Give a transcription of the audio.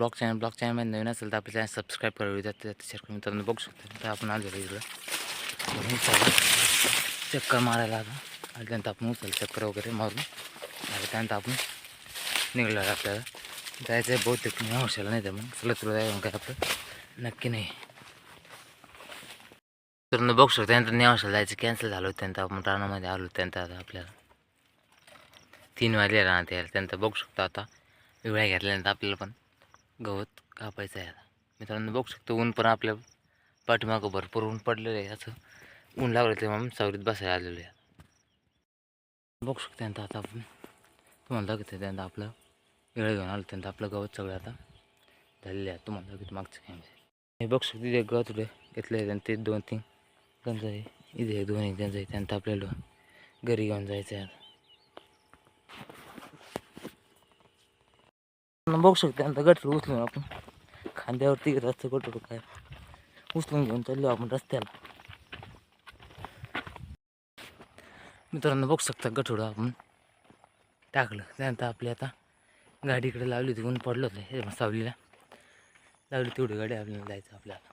Blog channel blog चॅनलमध्ये नवीन असेल तर आपल्या चॅनल सबस्क्राईब करू. व्हिडिओ त्यात शेअर करून मित्रांनो बघू शकता. तर आपण आलो इकडं. चक्कर मारायला आता. आल्यानंतर आपण उचल चक्कर वगैरे मारून. आणि त्यानंतर आपण निघलो आपल्याला. जायचं आहे बहुतेक नाही नाही तर मग चला तुला जायचं काय आपलं. नक्की नाही. तर बघू शकतो. त्यानंतर नेवाशाला जायचं. कॅन्सल झालं होतं त्यानंतर आपण रानामध्ये आलो त्यानंतर आता आपल्याला. तीन वाजले राहणार यायला. त्यानंतर बघू शकतो आता. वेळा घेतल्यानंतर आपल्याला पण. गवत कापायचं आहे आता. मित्रांनो बघू शकतो ऊन पण आपल्या पाठीमागं भरपूर ऊन पडलेलं आहे. असं ऊन लागलं ते मग सावरीत बसायला आलेलो आहे. बघू शकतो त्यानंतर आता आपण. तुम्हाला दाखवते त्यानंतर आपलं वेळ घेऊन आलं त्यानंतर आपलं गवत सगळं आता झालेलं आहे. तुम्हाला दाखवतो मागचं काय हे बघू शकतो तिथे गवत थोडे घेतले आहे ते दोन तीन त्यांचं इथे दोन एक त्यांचं आहे त्यानंतर आपल्याला घरी घेऊन जायचं आहे आपण बघू शकतो त्यानंतर गटर उचलून आपण. खांद्यावरती रस्ते गटर काय. उचलून घेऊन चाललो आपण रस्त्याला. मित्रांनो बघू शकता गठोडं आपण. टाकलं. त्यानंतर आपली आता गाडीकडे लावली होती ऊन पडलं होतं हे सावलीला. लावली तेवढी गाडी आपल्याला जायचं आपल्याला.